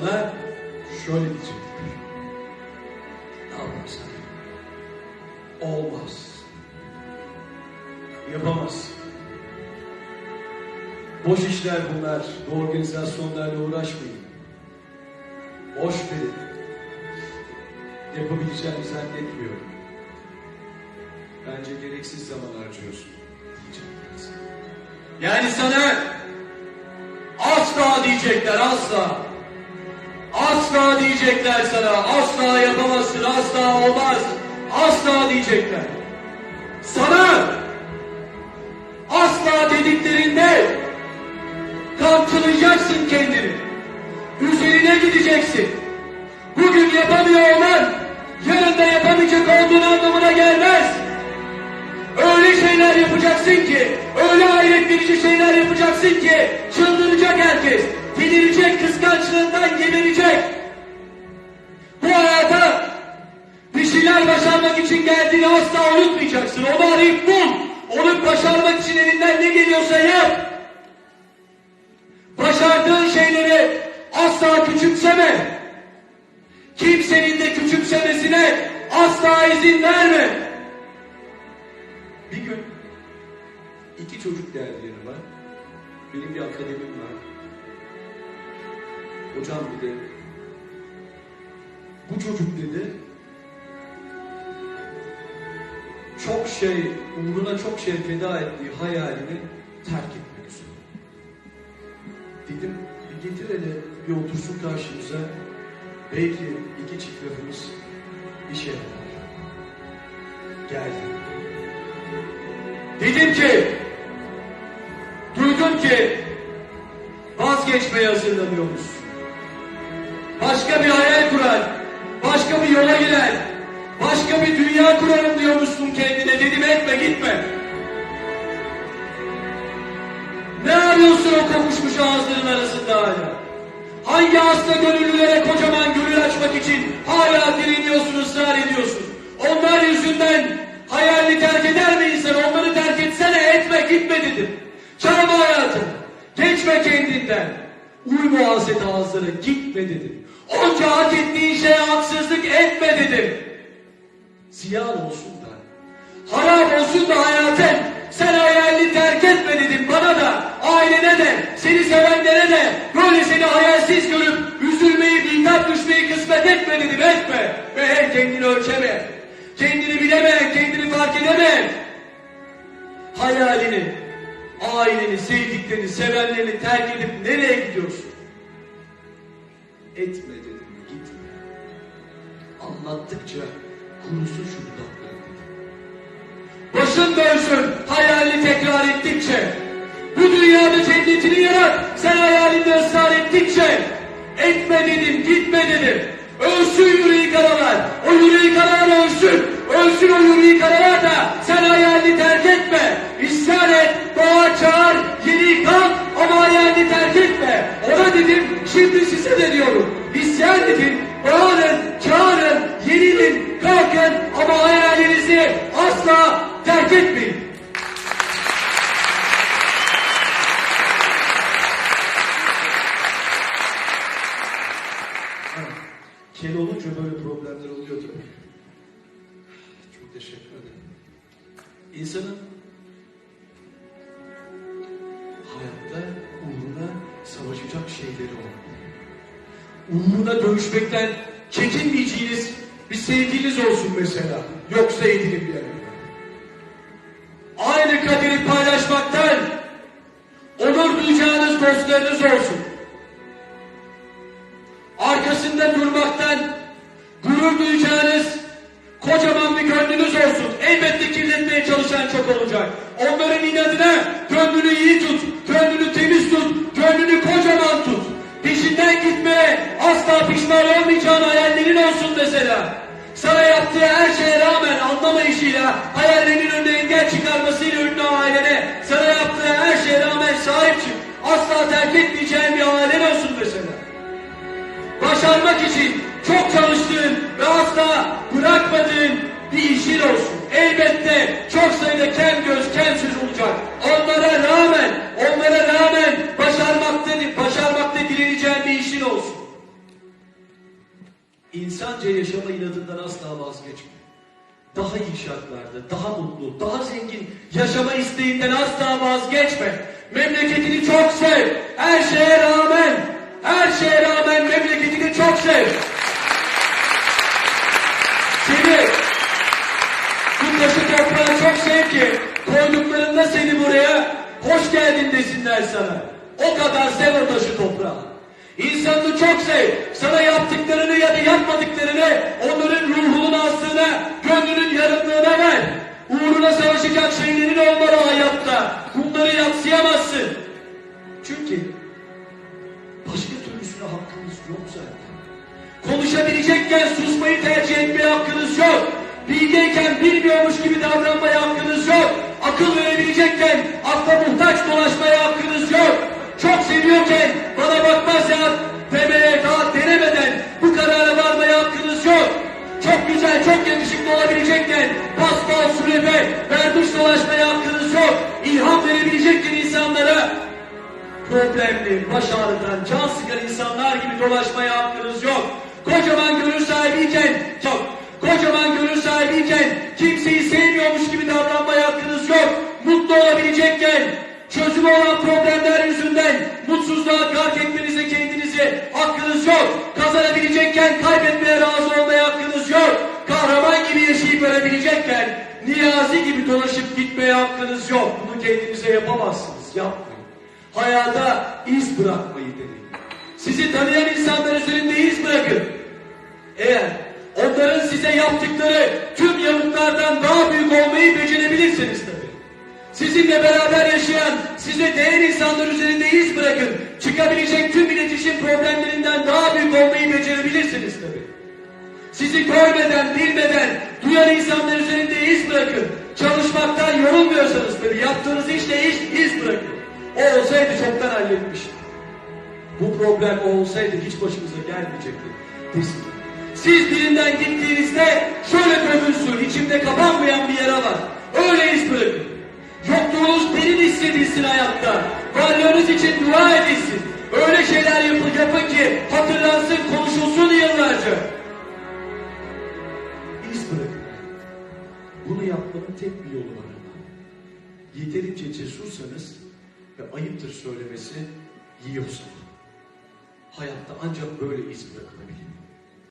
Sana şöyle diyecekler. Ne yaparsan olmaz. Yapamazsın. Boş işler bunlar. Bu organizasyonlarla uğraşmayın. Boş verin. Yapabileceğini zannetmiyorum. Bence gereksiz zaman harcıyorsun. Yani sana asla diyecekler asla. Asla diyecekler sana. Asla yapamazsın. Asla olmaz. Asla diyecekler. Sana asla dediklerinde kamçılayacaksın kendini. Üzerine gideceksin. Bugün yapamıyor olman yarın da yapamayacak olduğun anlamına gelmez. Öyle şeyler yapacaksın ki, öyle hayret verici şeyler yapacaksın ki unutmayacaksın. Onu arayıp bul. Onu başarmak için elinden ne geliyorsa yap. Başardığın şeyleri asla küçümseme. Kimsenin de küçümsemesine asla izin verme. Bir gün iki çocuk geldi yanıma. Benim bir akademim var. Hocam dedi. Bu çocuk dedi. Şey, uğruna çok şey feda ettiği hayalini terk etmek üzere. Dedim bir getir hele bir otursun karşımıza. Belki iki çift lafımız işe yarar. Geldi. Dedim ki, duydum ki vazgeçmeye hazırlanıyormuş. Başka bir hayal kurar, başka bir yola girer, başka bir dünya kurarım diyormuşsun kendine. Dedim etme gitme. Ne arıyorsun o kokuşmuş ağızların arasında hala? Hangi hasta gönüllülere kocaman gönül açmak için hala direniyorsun, ısrar ediyorsun? Onlar yüzünden hayalini terk eder mi insan? Onları terk etsene, etme, gitme dedim. Çalma hayatı, geçme kendinden. Uyma haset ağızlara, gitme dedim. Onca hak ettiğin şeye haksızlık etme dedim. Ziyan olsun da, harap olsun da hayatın, sen hayalini terk etme dedim bana da, ailene de, seni sevenlere de, böyle seni hayalsiz görüp üzülmeyi, bitap düşmeyi kısmet etme dedim, etme. Ve hem kendini ölçeme, kendini bileme, kendini fark edeme. Hayalini, aileni, sevdiklerini, sevenlerini terk edip nereye gidiyorsun? Etme dedim, gitme. Anlattıkça kurusun şu dudakları. Başın dönsün hayalini tekrar ettikçe. Bu dünyada cennetini yarat sen hayalinde ısrar ettikçe. Etme dedim gitme dedim. Ölsün yüreği karalar. O yüreği karalar ölsün. Ölsün o yüreği karalar da sen hayalini terk etme. İsyan et, bağır çağır, yeni kalk ama hayalini terk etme. Ona dedim şimdi size de diyorum. İsyan edin, asla terk etmeyin. Kel olunca böyle problemler oluyor tabii. Çok teşekkür ederim. İnsanın hayatta uğruna savaşacak şeyleri olmalı. Uğruna dövüşmekten çekinmeyeceğiniz bir sevginiz olsun mesela. Yoksa edinin bir yere. Dostlarınız olsun. Arkasında durmaktan gurur duyacağınız kocaman bir gönlünüz olsun. Elbette kirletmeye çalışan çok olacak. Onların inadına gönlünü iyi tut, gönlünü temiz tut, gönlünü kocaman tut. Peşinden gitmeye asla pişman olmayacağın hayallerin olsun mesela. Sana yaptığı her şeye rağmen anlamayışıyla, hayallerinin Daha iyi şartlarda, daha mutlu, daha zengin yaşama isteğinden asla vazgeçme. Memleketini çok sev. Her şeye rağmen, her şeye rağmen memleketini çok sev. Seni bu taşı toprağı çok sev ki koyduklarında seni buraya hoş geldin desinler sana. O kadar sev o taşı toprağı. İnsanını çok sev. Sana yaptıklarını ya da yapmadıklarını onların ruhunun aslına, gönlünün yarınlığına ver. Uğruna savaşacak şeylerin olmalı Bunları yatsıyamazsın. Çünkü başka türlüsüne hakkımız yok zaten. Konuşabilecekken susmayı tercih etmeye hakkınız yok. Bilgeyken bilmiyormuş gibi davranmaya hakkınız yok. Akıl verebilecekken akla muhtaç dolaşmaya hakkınız yok. Çok seviyorken bana bakmaz ya Çok yakışıklı olabilecekken paspal, sürefe, verduş dolaşmaya hakkınız yok. İlham verebilecekken insanlara problemli, baş ağrıtan, can sıkan insanlar gibi dolaşmaya hakkınız yok. Kocaman gönül sahibiyken, çok, kocaman gönül sahibiyken kimseyi sevmiyormuş gibi davranmaya hakkınız yok. Mutlu olabilecekken, çözümü olan problemler yüzünden mutsuzluğa gark etmenize kendinize hakkınız yok. Kazanabilecekken kaybetmeye razı olmaya hakkınız yok. Niyazi gibi dolaşıp gitmeye hakkınız yok. Bunu kendinize yapamazsınız. Yapmayın. Hayata iz bırakmayı deneyin. Sizi tanıyan insanlar üzerinde iz bırakın. Eğer onların size yaptıkları tüm yamuklardan daha büyük olmayı becerebilirsiniz tabii. Sizinle beraber yaşayan, size değer insanlar üzerinde iz bırakın. Çıkabilecek tüm iletişim problemlerinden daha büyük olmayı becerebilirsiniz tabii. Sizi görmeden, bilmeden, duyan insanlar üzerinde iz bırakın. Çalışmaktan yorulmuyorsanız tabii yaptığınız işte iş, iz bırakın. O olsaydı çoktan halletmiştim. Bu problem o olsaydı hiç başımıza gelmeyecekti. Desin. Siz birinden gittiğinizde şöyle gömülsün, içimde kapanmayan bir yara var. Öyle iz bırakın. Yokluğunuz derin hissedilsin hayatta. Varlığınız için dua edilsin. Öyle şeyler yapın, yapın ki hatırlansın, konuşulsun yıllarca. Bunu yapmanın tek bir yolu var. Yeterince cesursanız ve ayıptır söylemesi yiyorsa. Hayatta ancak böyle iz bırakılabilir.